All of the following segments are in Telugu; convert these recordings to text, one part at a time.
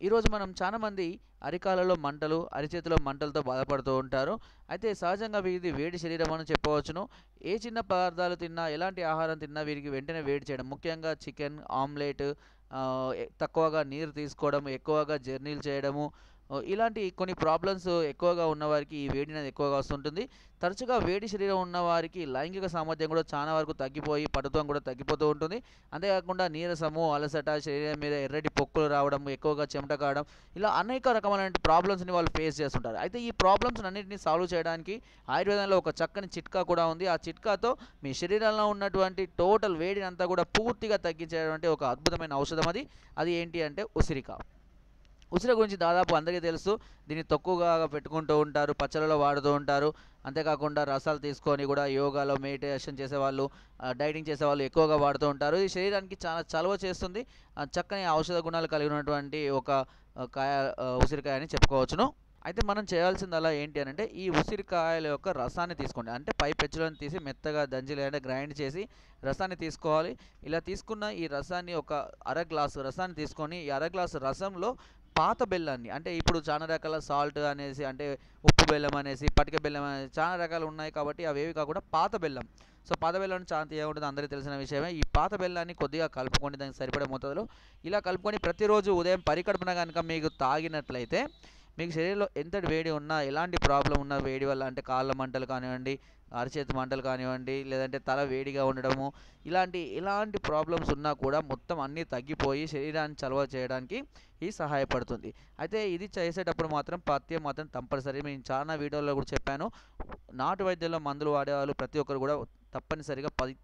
ఈరోజు మనం చాలామంది అరికాలలో మంటలు అరిచేతిలో మంటలతో బాధపడుతూ ఉంటారు. అయితే సహజంగా వీరిది వేడి శరీరం అని చెప్పవచ్చును. ఏ చిన్న పదార్థాలు తిన్నా ఎలాంటి ఆహారం తిన్నా వీరికి వెంటనే వేడి చేయడం ముఖ్యంగా చికెన్ ఆమ్లెట్ తక్కువగా నీరు తీసుకోవడం ఎక్కువగా జర్నీలు చేయడము ఇలాంటి కొన్ని ప్రాబ్లమ్స్ ఎక్కువగా ఉన్నవారికి ఈ వేడి అనేది ఎక్కువగా వస్తుంటుంది. తరచుగా వేడి శరీరం ఉన్నవారికి లైంగిక సామర్థ్యం కూడా చాలా వరకు తగ్గిపోయి పటుత్వం కూడా తగ్గిపోతూ ఉంటుంది. అంతేకాకుండా నీరసము అలసట శరీరం మీద ఎర్రటి పొక్కులు రావడం ఎక్కువగా చెమట కావడం ఇలా అనేక రకమైన ప్రాబ్లమ్స్ని వాళ్ళు ఫేస్ చేస్తుంటారు. అయితే ఈ ప్రాబ్లమ్స్ అన్నింటినీ సాల్వ్ చేయడానికి ఆయుర్వేదంలో ఒక చక్కని చిట్కా కూడా ఉంది. ఆ చిట్కాతో మీ శరీరంలో ఉన్నటువంటి టోటల్ వేడిని అంతా కూడా పూర్తిగా తగ్గించేటువంటి ఒక అద్భుతమైన ఔషధం అది. అది ఏంటి అంటే ఉసిరిక ఉసిరి గురించి దాదాపు అందరికీ తెలుసు. దీన్ని తక్కువగా పెట్టుకుంటూ ఉంటారు పచ్చళ్ళలో వాడుతూ ఉంటారు. అంతేకాకుండా రసాలు తీసుకొని కూడా యోగాలో మెడిటేషన్ చేసేవాళ్ళు డైటింగ్ చేసేవాళ్ళు ఎక్కువగా వాడుతూ ఉంటారు. ఇది శరీరానికి చాలా చలవ చేస్తుంది. చక్కని ఔషధ గుణాలు కలిగి ఉన్నటువంటి ఒక కాయ ఉసిరికాయ అని చెప్పుకోవచ్చును. అయితే మనం చేయాల్సిందల్లా ఏంటి అని అంటే ఈ ఉసిరికాయల యొక్క రసాన్ని తీసుకోండి. అంటే పై పెచ్చులను తీసి మెత్తగా దంచి లేదంటే గ్రైండ్ చేసి రసాన్ని తీసుకోవాలి. ఇలా తీసుకున్న ఈ రసాన్ని ఒక అర గ్లాసు రసాన్ని తీసుకొని ఈ అర గ్లాసు రసంలో పాత బెల్లాన్ని అంటే ఇప్పుడు చాలా రకాల సాల్ట్ అనేసి అంటే ఉప్పు బెల్లం అనేసి పటిక బెల్లం అనేసి చాలా రకాలు ఉన్నాయి కాబట్టి అవేవి కాకుండా పాత బెల్లం. సో పాత బెల్లం చాలా ఏముంటుంది? అందరికీ తెలిసిన విషయమే. ఈ పాత బెల్లాన్ని కొద్దిగా కలుపుకొని దానికి సరిపడే మోతాదులో ఇలా కలుపుకొని ప్రతిరోజు ఉదయం పరికడుపున కనుక మీకు తాగినట్లయితే మీకు శరీరంలో ఎంతటి వేడి ఉన్నా ఎలాంటి ప్రాబ్లం ఉన్నా వేడి వల్ల అంటే కాళ్ళ మంటలు కానివ్వండి అరచేతి మంటలు కానివ్వండి లేదంటే తల వేడిగా ఉండడము ఇలాంటి ఎలాంటి ప్రాబ్లమ్స్ ఉన్నా కూడా మొత్తం అన్నీ తగ్గిపోయి శరీరాన్ని చలవ చేయడానికి ఇది సహాయపడుతుంది. అయితే ఇది చేసేటప్పుడు మాత్రం పత్యం మాత్రం తప్పనిసరి. నేను చాలా వీడియోలో కూడా చెప్పాను. నాటు వైద్యంలో మందులు వాడేవాళ్ళు ప్రతి ఒక్కరు కూడా తప్పనిసరిగా పది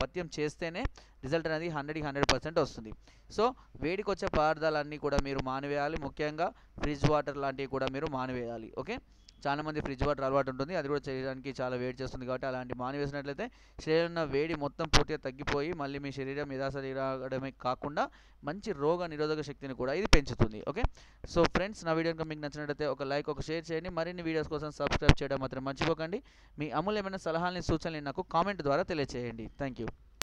పథ్యం చేస్తేనే రిజల్ట్ అనేది హండ్రెడ్కి హండ్రెడ్ పర్సెంట్ వస్తుంది. సో వేడికి వచ్చే పదార్థాలన్నీ కూడా మీరు మానివేయాలి. ముఖ్యంగా ఫ్రిడ్జ్ వాటర్ లాంటివి కూడా మీరు మానివేయాలి. ఓకే చాలా మంది ఫ్రిడ్జ్ వాటర్ అలవాటు ఉంటుంది. అది కూడా శరీరానికి చాలా వేడి చేస్తుంది కాబట్టి అలాంటి మానివేసినట్లయితే శరీరం ఉన్న వేడి మొత్తం పూర్తిగా తగ్గిపోయి మళ్ళీ మీ శరీరం యథాశరీరమే కాకుండా మంచి రోగ నిరోధక శక్తిని కూడా ఇది పెంచుతుంది. ఓకే? సో ఫ్రెండ్స్ నా వీడియో మీకు నచ్చినట్లయితే ఒక లైక్ ఒక షేర్ చేయండి. మరిన్ని వీడియోస్ కోసం సబ్స్క్రైబ్ చేయడం మాత్రం మర్చిపోకండి. మీ అమూల్యమైన సలహాలని సూచనలు నాకు కామెంట్ ద్వారా తెలియజేయండి థ్యాంక్ యూ